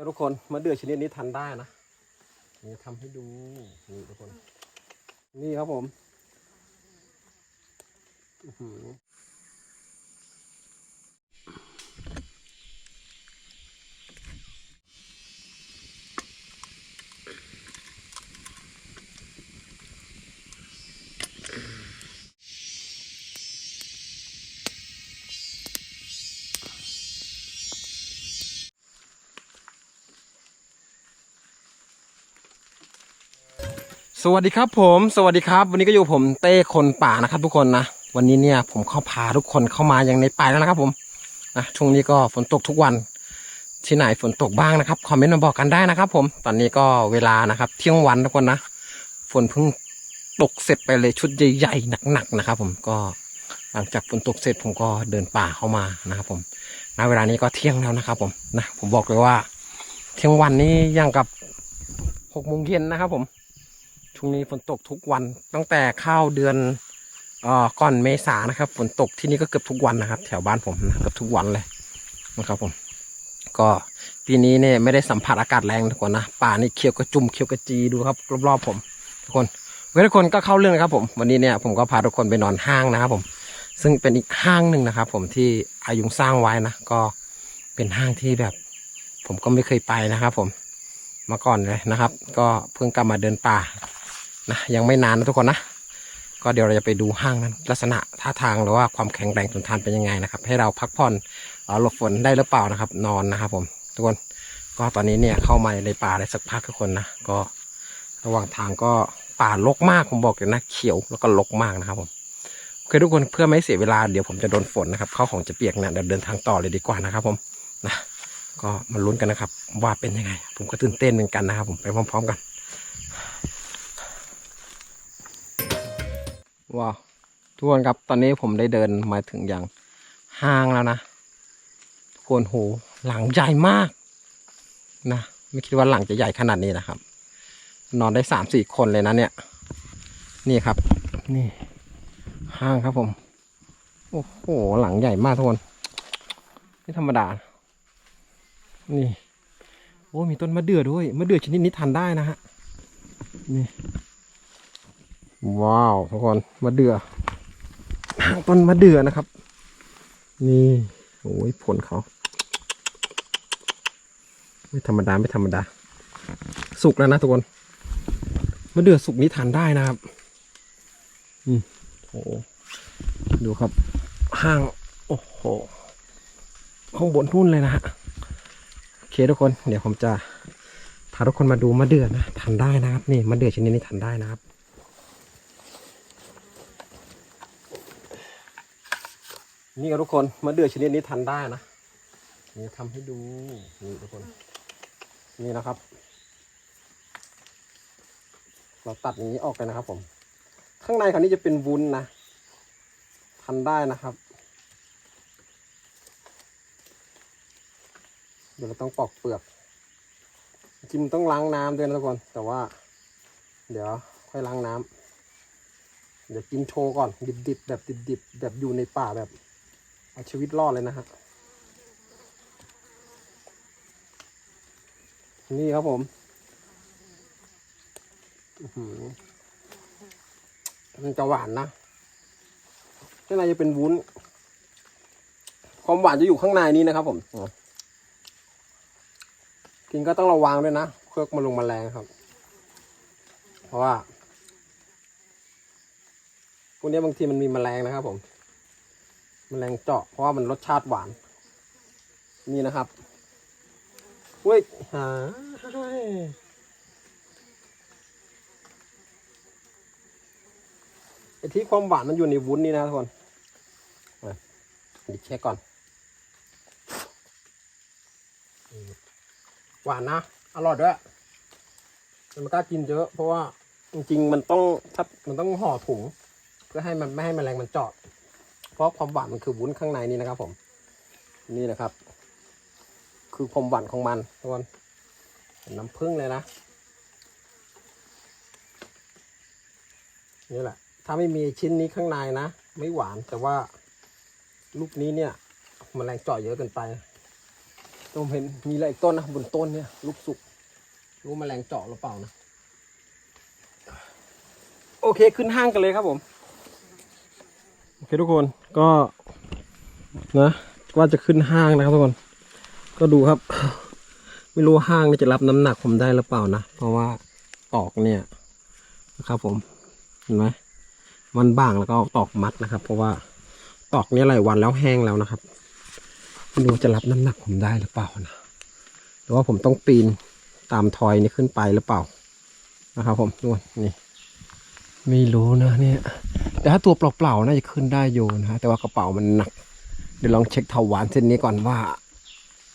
เนี่ยทุกคนมะเดื่อชนิดนี้ทันได้นะนี่ทำให้ดูนี่ทุกคน นี่ครับผม สวัสดีครับผม สวัสดีครับ วันนี้ก็อยู่ผมเต้คนป่านะครับทุกคนนะวันนี้เนี่ยผมเข้าพาทุกคนเข้ามายังในป่าแล้วนะครับ ผมนะช่วงนี้ก็ฝนตกทุกวัน ที่ไหนฝนตกบ้างนะครับคอมเมนต์มาบอกกันได้นะครับ ผมตอนนี้ก็เวลานะครับ เที่ยงวันทุกคนนะฝนเพิ่งตกเสร็จไปเลยชุดใหญ่ๆหนักๆนะครับ ผมก็หลังจากฝนตกเสร็จผมก็เดินป่าเข้ามานะครับ ผมณเวลานี้ก็เที่ยงแล้วนะครับ ผมนะผมบอกเลยว่า เที่ยงวันนี้ยังกับหกโมงเย็นนะครับ ผม ช่วงนี้ฝนตกทุกวันตั้งแต่เข้าเดือนออก่อนเมษานะครับ ฝนตกที่นี่ก็เกือบทุกวันนะครับ แถวบ้านผมนะเกือบทุกวันเลยนะครับผม ก็ปีนี้เนี่ยไม่ได้สัมผัสอากาศแรงทุกคนนะป่านี่เขียวกระจุ่มเขียวกระจีดูครับรอบๆผมทุกคนเว้ยทุกคนก็เข้าเรื่องนะครับ ผมวันนี้เนี่ยผมก็พาทุกคนไปนอนห้างนะครับ ผม ซึ่งเป็นอีกห้างหนึ่งนะครับ ผมที่อายุงสร้างไว้นะก็เป็นห้างที่แบบ ผมก็ไม่เคยไปนะครับ ผมมาก่อนเลยนะครับ ก็เพิ่งกลับมาเดินป่า นะยังไม่นานนะทุกคนนะ ก็เดี๋ยวเราจะไปดูห้างนั้น ลักษณะท่าทางหรือว่าความแข็งแรงทนทานเป็นยังไงนะครับ ให้เราพักผ่อนหลบฝนได้หรือเปล่านะครับ นอนนะครับผมทุกคนก็ตอนนี้เนี่ยเข้ามาในป่าได้สักพักทุกคนนะก็ระหว่างทางก็ป่ารกมากผมบอกเลยนะเขียวแล้วก็รกมากนะครับผมโอเคทุกคนเพื่อไม่เสียเวลาเดี๋ยวผมจะโดนฝนนะครับเข้าของจะเปียกเนี่ยเดี๋ยวเดินทางต่อเลยดีกว่านะครับผมนะก็มาลุ้นกันนะครับว่าเป็นยังไง ผมก็ตื่นเต้นเหมือนกันนะครับผมไปพร้อมๆกัน ว้าวทุกคนครับตอนนี้ผมได้เดินมาถึงอย่างห้างแล้วนะ ทุกคนโหหลังใหญ่มากนะไม่คิดว่าหลังจะใหญ่ขนาดนี้นะครับ นอนได้สามสี่คนเลยนะเนี่ย นี่ครับ นี่ ห้างครับผม โอ้โหหลังใหญ่มากทุกคนไม่ธรรมดา นี่โอ้มีต้นมะเดื่อด้วยมะเดื่อชนิดนี้ทานได้นะฮะนี่ ว้าวทุกคนมะเดือ่อต้นมะเดือนะครับ นี่โอ้ยผลเขา ไม่ธรรมดาไม่ธรรมดา สุกแล้วนะทุกคนมะเดือสุกนี้ทานได้นะครับ อืมโอ้ดูครับ ห้าง โอ้โหข้างบนทุ่นเลยนะฮะโอเคทุกคน เดี๋ยวผมจะพาทุกคนมาดูมะเดือนะทานได้นะครับ นี่มะเดือชนิดนี้ทานได้นะครับ นี่ครับทุกคนมะเดื่อชนิดนี้ทานได้นะนี่ทำให้ดูนี่ทุกคน นี่นะครับ เราตัดอย่างนี้ออกเลยนะครับ ผม ข้างในคันนี้จะเป็นวุ้นนะทานได้นะครับ เดี๋ยวเราต้องปอกเปลือกจริมต้องล้างน้ำด้วยนะทุกคน แต่ว่า เดี๋ยวค่อยล้างน้ำเดี๋ยวกินโชว์ก่อน ดิบๆแบบดิบๆแบบอยู่ในป่าแบบ เอาชีวิตรอดเลยนะฮะนี่ครับผมมันจะหวานนะข้างในจะเป็นวุ้น ความหวานจะอยู่ข้างในนี้นะครับผม กินก็ต้องระวังด้วยนะเพื่อมาลงมาแมลงครับ เพราะว่าพวกนี้บางทีมันมีแมลงนะครับผม แมลงเจาะเพราะว่ามันรสชาติหวาน นี่นะครับเว้ยหาไอที่ความหวานมันอยู่ในวุ้นนี่นะทุกคนเดี๋ยวเช็คก่อน หวานนะ อร่อยด้วยแต่ไม่กล้ากินเยอะ เพราะว่าจริงๆ มันต้องถ้ามันต้องห่อถุง เพื่อให้มันไม่ให้แมลงมันเจาะ ราะความหวานมันคือวุ้นข้างในนี่นะครับ ผม นี่นะครับ คือความหวานของมันทุกคนน้ำผึ้งเลยนะนี่แหละ ถ้าไม่มีชิ้นนี้ข้างในนะ ไม่หวานแต่ว่าลูกนี้เนี่ยมแมลงเจาะเยอะเกินไปผมเห็นมีอะไรอีกต้นนะบนต้นเนี่ย ลูกสุกรู้แมลงเจาะหรือเปล่านะ โอเคขึ้นห้างกันเลยครับผม เคทุกคนก็นะว่าจะขึ้นห้างนะครับทุกคน ก็ดูครับ ไม่รู้ห้างนี่จะรับน้ำหนักผมได้หรือเปล่านะ เพราะว่าตอกเนี่ยนะครับ ผมเห็นไหมมันบางแล้วก็ตอกมัดนะครับ เพราะว่าตอกเนี่ยหลายวันแล้วแห้งแล้วนะครับไม่รู้จะรับน้ำหนักผมได้หรือเปล่านะหรือว่าผมต้องปีนตามทอยนี่ขึ้นไปหรือเปล่านะครับ ผมดูนี่ ไม่รู้นะเนี่ย แต่ถ้าตัวเปล่าๆน่าจะขึ้นได้อยู่นะฮะแต่ว่ากระเป๋ามันหนัก เดี๋ยวลองเช็คเถาวานเส้นนี้ก่อนว่า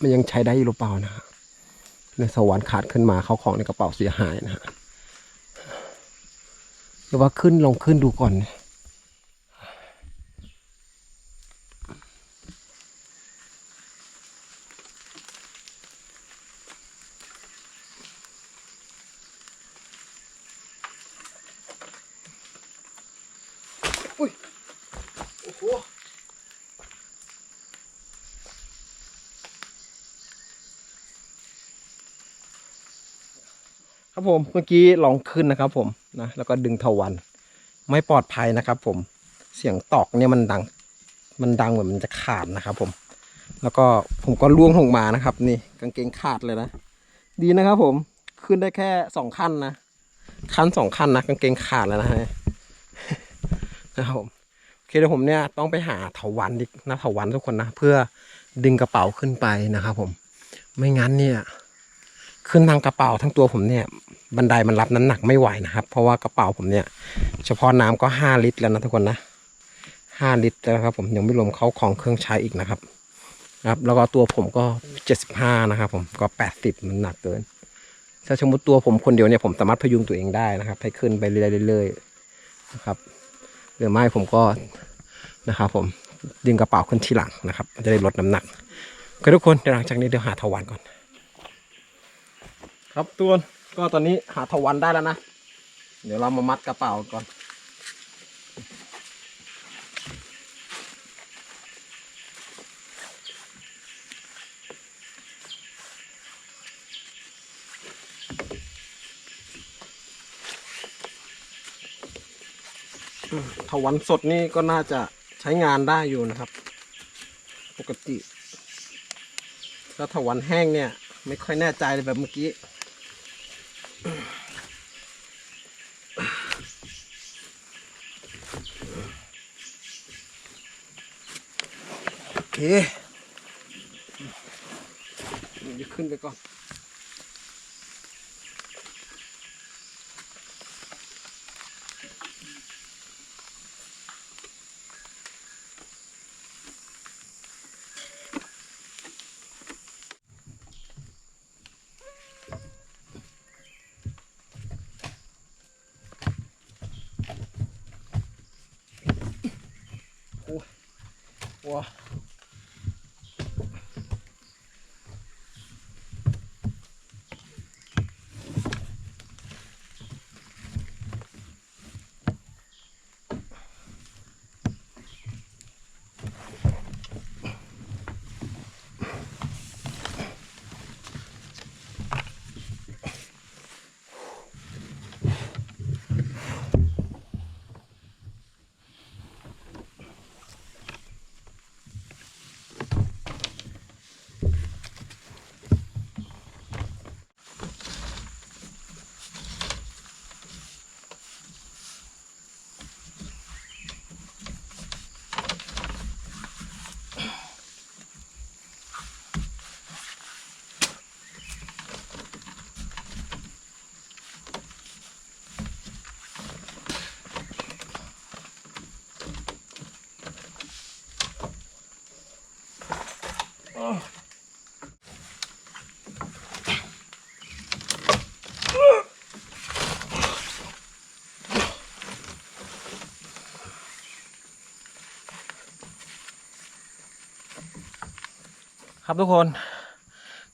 มันยังใช้ได้อยู่หรือเปล่านะฮะในสวรรค์ขาดขึ้นมาเขาของในกระเป๋าเสียหายนะฮะหรือว่าขึ้นลองขึ้นดูก่อนนะ ครับผมเมื่อกี้ลองขึ้นนะครับ ผมนะแล้วก็ดึงเทวัน ไม่ปลอดภัยนะครับ ผมเสียงตอกเนี่ยมันดัง มันดังเหมือนมันจะขาดนะครับ ผม แล้วก็ผมก็ล่วงลงมานะครับ นี่กางเกงขาดเลยนะดีนะครับ ผมขึ้นได้แค่สองขั้นนะขั้นสองขั้นนะกางเกงขาดแล้วนะฮะนะครับผมโอเคเดี๋ยวผมเนี่ยต้องไปหาเถาวันดินะเถาวันทุกคนนะเพื่อดึงกระเป๋าขึ้นไปนะครับ ผม ไม่งั้นเนี่ย ขึ้นทางกระเป๋าทั้งตัวผมเนี่ยบันไดมันรับน้ำหนักไม่ไหวนะครับ เพราะว่ากระเป๋าผมเนี่ย เฉพาะน้ำก็ห้าลิตรแล้วนะทุกคนนะห้าลิตรแล้วครับ ผมยังไม่รวมเขาของเครื่องใช้อีกนะครับครับ แล้วก็ตัวผมก็เจ็ดสิบห้านะครับ ผมก็แปดสิบมันหนักเกินถ้าสมมติตัวผมคนเดียวเนี่ยผมสามารถพยุงตัวเองได้นะครับให้ขึ้นไปเรื่อยๆนะครับหรือไม่ผมก็นะครับ ผมดึงกระเป๋าขึ้นที่หลังนะครับ จะได้ลดน้ำหนักโอทุกคนเดี๋ยวหลังจากนี้เดี๋ยวหาทวันก่อน ครับตัวนก็ตอนนี้หาทวันได้แล้วนะ เดี๋ยวเรามามัดกระเป๋าก่อนถวันสดนี่ก็น่าจะใช้งานได้อยู่นะครับ ปกติถ้าถวันแห้งเนี่ย ไม่ค่อยแน่ใจเลยแบบเมื่อกี้ เคเดี๋ยวขึ้นไปก่อน ว้า ครับทุกคน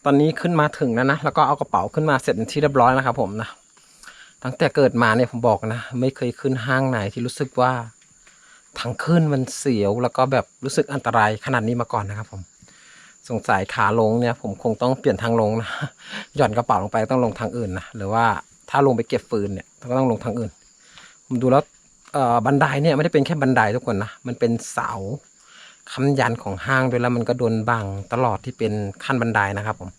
ตอนนี้ขึ้นมาถึงแล้วนะ แล้วก็เอากระเป๋าขึ้นมาเสร็จที่เรียบร้อยแล้วครับผมนะ ตั้งแต่เกิดมาเนี่ยผมบอกนะ ไม่เคยขึ้นห้างไหนที่รู้สึกว่าทางขึ้นมันเสียวแล้วก็แบบรู้สึกอันตรายขนาดนี้มาก่อนนะครับผม สงสัยขาลงเนี่ยผมคงต้องเปลี่ยนทางลงนะหย่อนกระเป๋าลงไปต้องลงทางอื่นนะหรือว่าถ้าลงไปเก็บฟืนเนี่ยก็ต้องลงทางอื่น ผมดูแล้วบันไดเนี่ยไม่ได้เป็นแค่บันไดทุกคนนะมันเป็นเสาค้ำยันของห้างด้วยแล้วมันก็โดนบังตลอดที่เป็นขั้นบันไดนะครับผม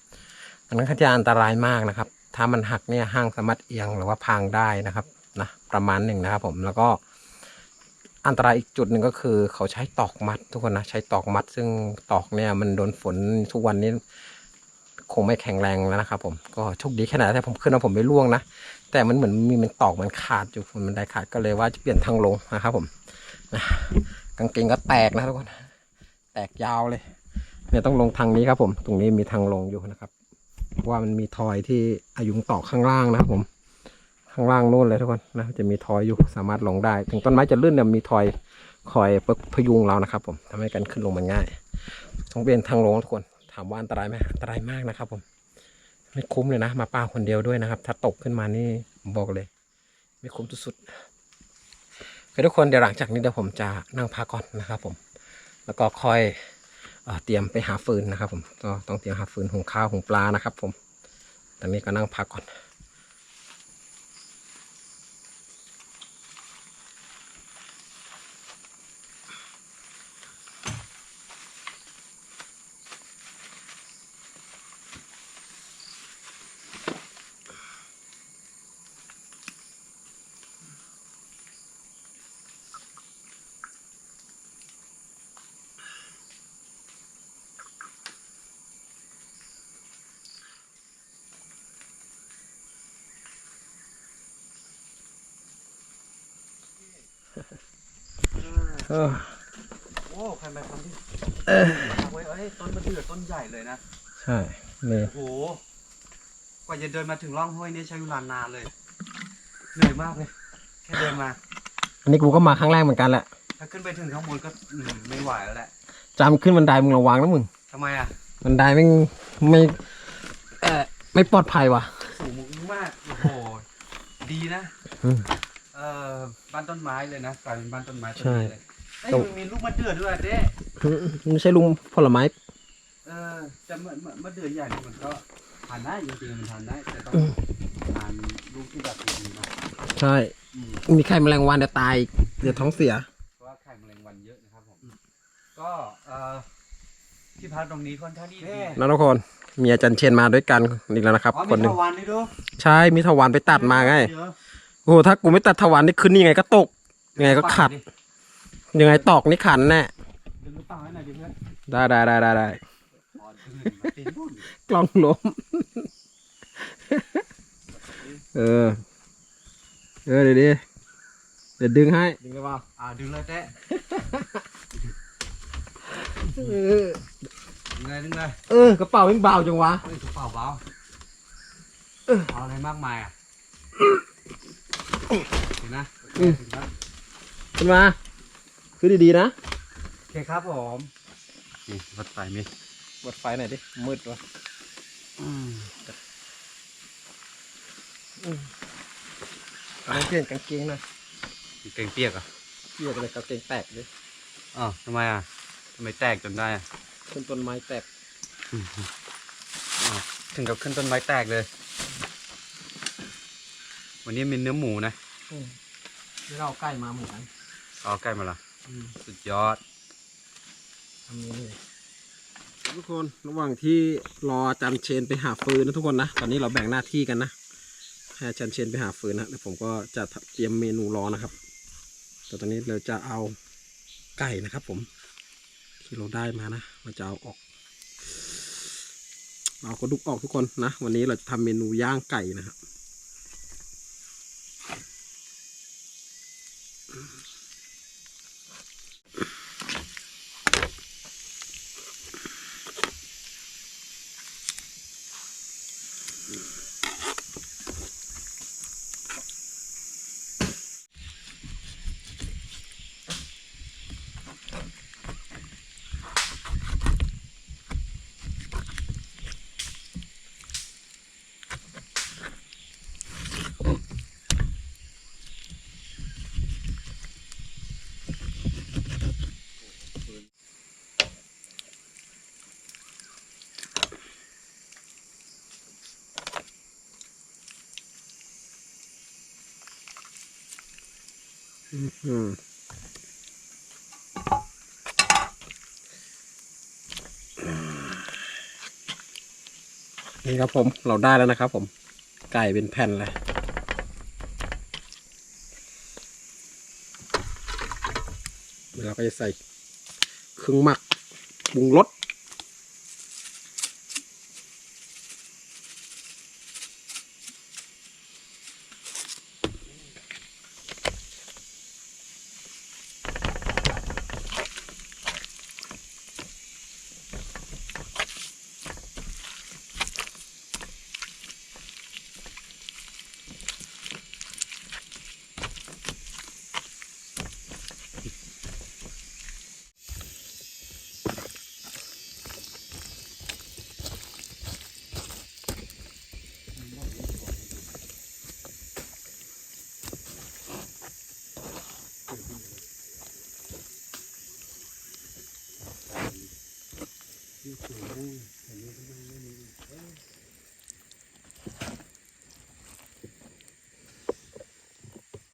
มันค่อนข้างจะอันตรายมากนะครับ ถ้ามันหักเนี่ยห้างสามารถเอียงหรือว่าพังได้นะครับนะประมาณหนึ่งนะครับผมแล้วก็ อันตรายอีกจุดหนึ่งก็คือเขาใช้ตอกมัดทุกคนนะ ใช้ตอกมัด ซึ่งตอกเนี่ยมันโดนฝนทุกวันนี้ คงไม่แข็งแรงแล้วนะครับผมก็โชคดีแค่ไหนแต่ผมขึ้นแล้วผมไม่ร่วงนะ แต่มันเหมือนมีมันตอกมันขาดอยู่มันได้ขาดก็เลยว่าจะเปลี่ยนทางลงนะครับผมนะกางเกงก็แตกนะทุกคนแตกยาวเลยเนี่ยต้องลงทางนี้ครับผม ตรงนี้มีทางลงอยู่นะครับว่ามันมีทอยที่อายุงตอกข้างล่างนะครับผม ข้างล่างนู่นเลยทุกคนนะจะมีทอยอยู่สามารถลงได้ ถึงต้นไม้จะลื่นเนี่ยมีทอยคอยพยุงเรานะครับ ผมทำให้การขึ้นลงมันง่ายต้องเรียนทางลงทุกคนถามว่าอันตรายไหมอันตรายมากนะครับ ผม ไม่คุ้มเลยนะ มาป้าคนเดียวด้วยนะครับ ถ้าตกขึ้นมานี่บอกเลย ไม่คุ้มสุดๆโอทุกคนเดี๋ยวหลังจากนี้เดี๋ยวผมจะนั่งพักก่อนนะครับ ผม แล้วก็ค่อยเอเตรียมไปหาฟืนนะครับ ผมต้องเตรียมหาฟืนหุงข้าวหุงปลานะครับ ผม ตอนนี้ก็นั่งพักก่อน เออ โอ้ใครมาทำที่เอาไว้เอ้ยต้นมะเดื่อต้นใหญ่เลยนะ ใช่นี่โอ้โห กว่าจะเดินมาถึงร่องห้วยนี่ใช้เวลานานเลย เหนื่อยมากเลย แค่เดินมา อันนี้กูก็มาครั้งแรกเหมือนกันแหละถ้าขึ้นไปถึงข้างบนก็อืมไม่ไหวแล้วแหละจำขึ้นบันไดมึงระวังนะมึง ทำไมอะ บันไดไม่งไม่เออไม่ปลอดภัยว่ะ สูงมาก โอ้โห ดีนะ อืมเอ่อบ้านต้นไม้เลยนะกลายเป็นบ้านต้นไม้ต้นใช่นี้เลยเอ้ยตรง มันมีลูกมะเดื่อด้วยอะเด้ไม่ใช่ลุงผลไม้ เออแต่มะมะมะเดื่อใหญ่นี่มันก็ทานได้จริงๆมันทานได้แต่ต้องอืมทานลูกที่แบบดีๆนะใช่ อืม มีไข่แมลงวันเดี๋ยวตายอีกเดี๋ยวท้องเสีย เพราะว่าไข่แมลงวันเยอะนะครับผม ก็เอ่อที่พักตรงนี้ค่อนข้างที่ดีนะทุกคน มีอาจารย์เชนมาด้วยกันอีกแล้วนะครับ อ๋อคนหนึ่งมีทวารนี่ดูใช่ มีถาวรไปตัดมาไง เดี๋ยวโอ้โหถ้ากูไม่ตัดถาวรนี่ขึ้นนี่ยังไงก็ตก ยังไงก็ขัด ยังไงตอกนี่ขันแน่ ดึงกระเป๋าให้หน่อยดิเพื่อนได้ได้ได้ได้ได้ กล้องล้ม เออ เออเดี๋ยวดิเดี๋ยวดึงให้ ดึงกระเป๋าอ่าดึงเลยเต้เออดึงเลยดึงเลยเออกระเป๋ายังเบาจังวะเฮ้ยกระเป๋าเบาเอาอะไรมากมายอะเห็นนะโอเคถึงแล้วขึ้นมา คือดีๆนะ โอเคครับผมนี่วัดไฟมีเปิดไฟหน่อยดิ มืดวะอืมกางเกงกางเกงหน่อยเก่งเปียกเหรอะเกียกเลยกางเกงแตกเลยอ้าวทำไมอะทำไมแตกจนได้อะขึ้นต้นไม้แตกอ้าวถึงกับขึ้นต้นไม้แตกเลย วันนี้มีเนื้อหมูนะที่เราใกล้มาเหมือนกันเอาใกล้มาละสุดยอดทำนี้เลย ทุกคนระหว่างที่รออาจารย์เชนไปหาฟืนนะทุกคนนะ ตอนนี้เราแบ่งหน้าที่กันนะให้อาจารย์เชนไปหาฟืนนะแล้วผมก็จะเตรียมเมนูรอนะครับ แต่ตอนนี้เราจะเอาไก่นะครับผม ที่เราได้มานะเราจะเอาออกเราก็ดุกออกทุกคนนะ วันนี้เราจะทำเมนูย่างไก่นะครับ อืมนี่ครับผมเราได้แล้วนะครับผมไก่เป็นแผ่นเลยเราก็จะใส่เครื่องหมักปรุงรส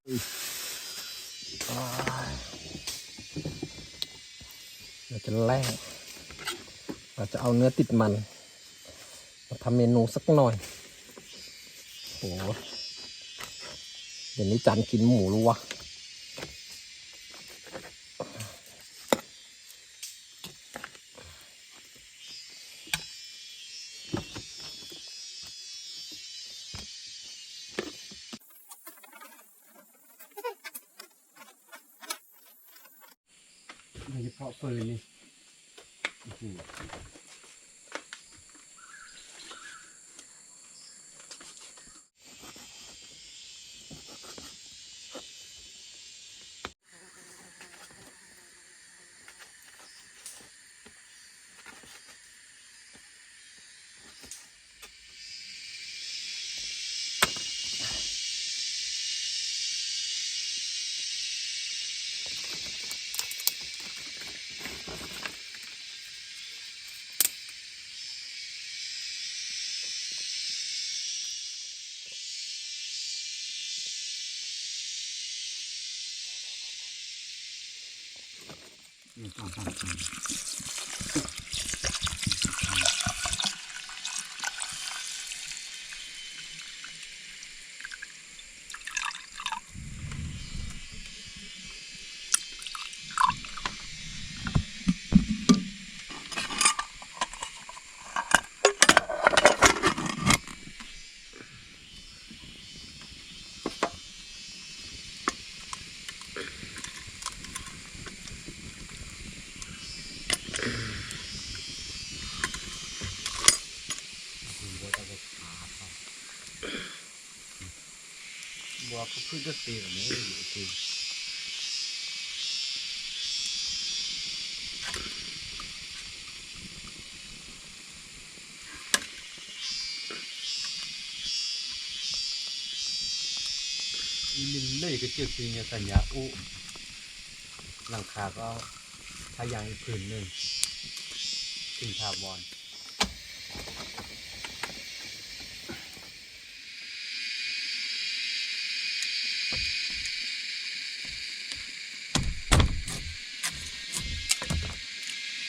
เราจะแล่เราจะเอาเนื้อติดมันมาทำเมนูสักหน่อยโหเดี๋ยวนี้จันกินหมูรู้วะ นี่ต้องทำ ปืนบัวเขาขึ้นก็ตีแบบนี้ตีลินเล่ก็เจือกจริงสัญญาอุหลังคาก็พยางอีกผืนหนึ่งถึงทาวอนยกเทปตับเบลตับเบลตับอะด้วยโดนดูเล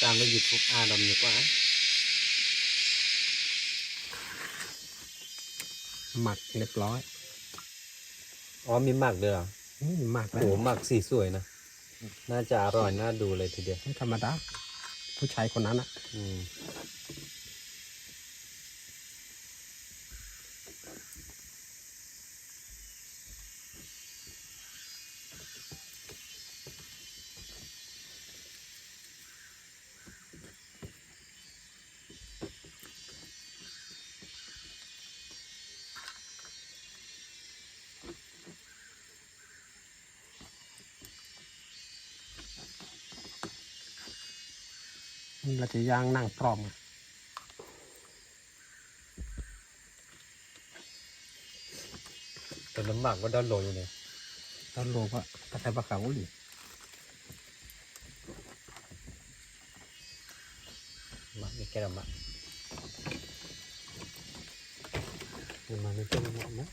ติดตามใน YouTube อาดำ nhiều quá หมักเรียบร้อย อ๋อมีหมักด้วยเหรอนี่หมักโอ้แล้วโหหมักสีสวยนะ น่าจะอร่อยน่าดูเลยทีเดียวไม่ธรรมดา ผู้ชายคนนั้นอะอืม จะย่างนั่งพร้อมกันแต่น้ำหมักว่าด้านโลอยู่เนี่ยตอนโลก็กระใส่ปลาขาวหลีหมักไม่แก่ละหมักนี่มันไม่เป็นหมักนะ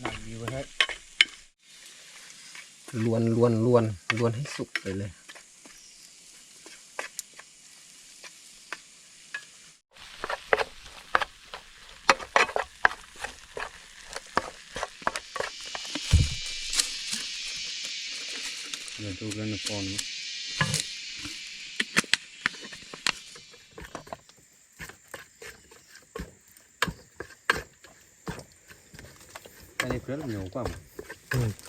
หนังดีไว้ให้ ลวนลวนลวนลวนให้สุกไปเลยเดี๋ยวดูกันนะก่อนนะอันนี้เพื่อนเหนียวกว่ามั้งอืม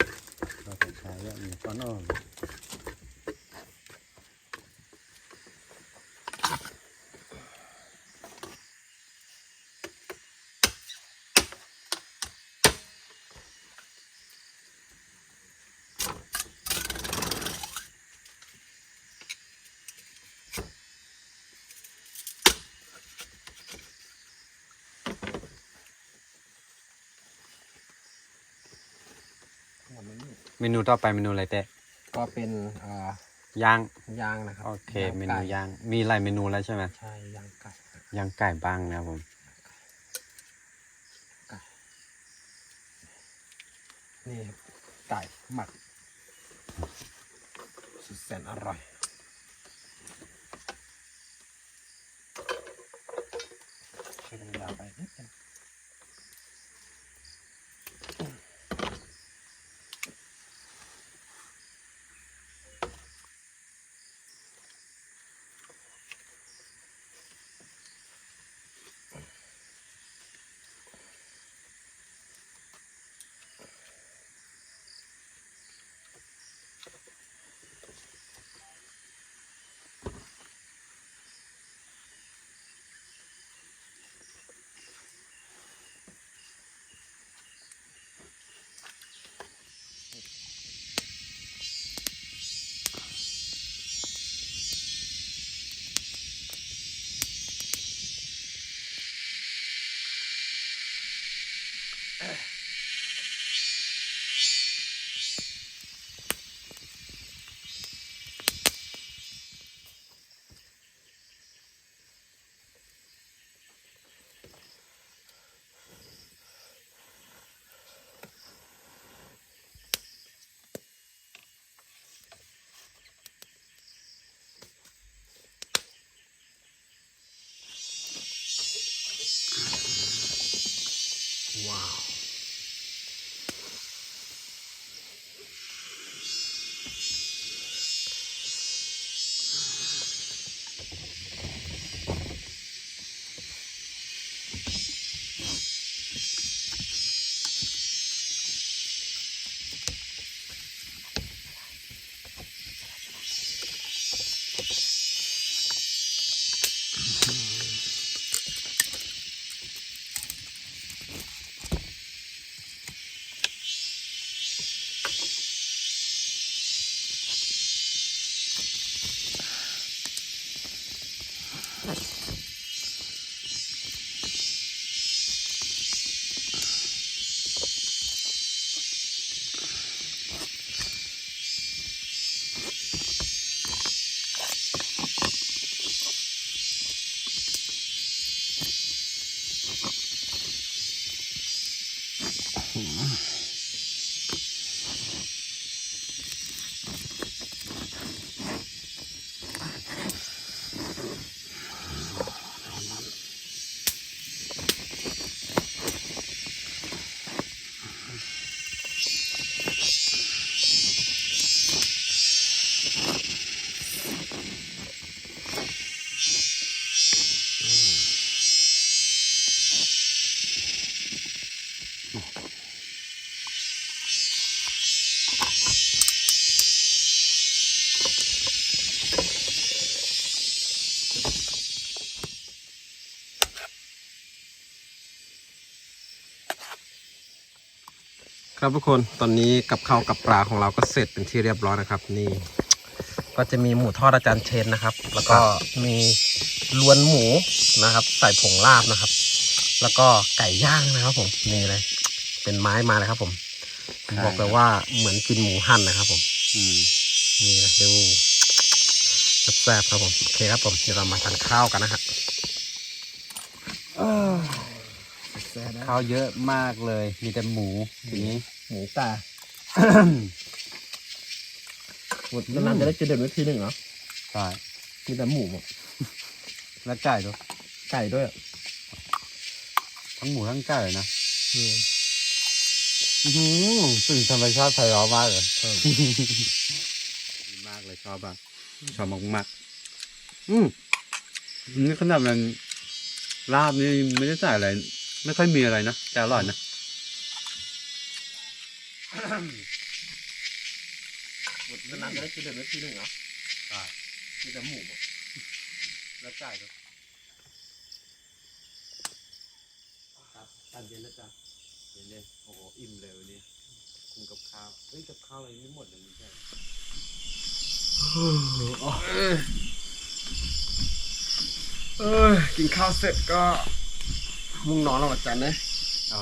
เราใส่ชายเยอะเห นียวกว่าน้องเมนูต่อไปเมนูอะไรเต้ก็เป็นอ่าย่าง ย่างนะครับโอเคย่างเมไก่นูย่าง มีหลายเมนูแล้วใช่ไหมใช่ย่างไก่ครับย่างไก่บ้างนะครับผมนี่ครับไก่หมักสุดแสนอร่อยใช้น้ำยาไปนิดนึง Cool. ครับทุกคนตอนนี้กับข้าวกับปลาของเราก็เสร็จเป็นที่เรียบร้อยนะครับ นี่ ก็จะมีหมูทอดอาจารย์เชนนะครับ แล้วก็มีลวนหมูนะครับ ใส่ผงลาบนะครับ แล้วก็ไก่ย่างนะครับ ผมนี่เลย เป็นไม้มาเลยครับผมผมบอกเลยว่าเหมือนกินหมูหั่นนะครับ ผมอืมนี่นะดูแซ่บๆครับผมโอเคครับผมเดี๋ยวเรามาทานข้าวกันนะฮะข้าวเยอะมากเลย มีแต่หมูทีนี้ หมูป่าหมดนานๆจะได้กินเดือนวิธีหนึ่งเหรอใช่มีแต่หมูหมดแล้วไก่ด้วยไก่ด้วยทั้งหมูทั้งไก่เลยนะอืมอื้อหือตื่นธรรมชาติไพเราะมากเลยดีมากเลยชอบอะชอบมากมากๆอืมนี่ขนาดมันลาบนี่ไม่ได้ใส่อะไร ไม่ค่อยมีอะไรนะแต่อร่อยนะ หมดนานๆจะได้กินเดือนวิธีหนึ่งเหรอใช่มีแต่หมูหมดแล้วไก่ด้วยครับตานเย็นแล้วจ้ะเดี๋ยวเนี่ยโอ้โห อิ่มเลยวันนี้คุมกับข้าวเอ้ย กับข้าวอะไรไม่หมดเลยไม่ใช่เออกินข้าวเสร็จก็มุ่งนอนแล้วอาจารย์นะอ๋อ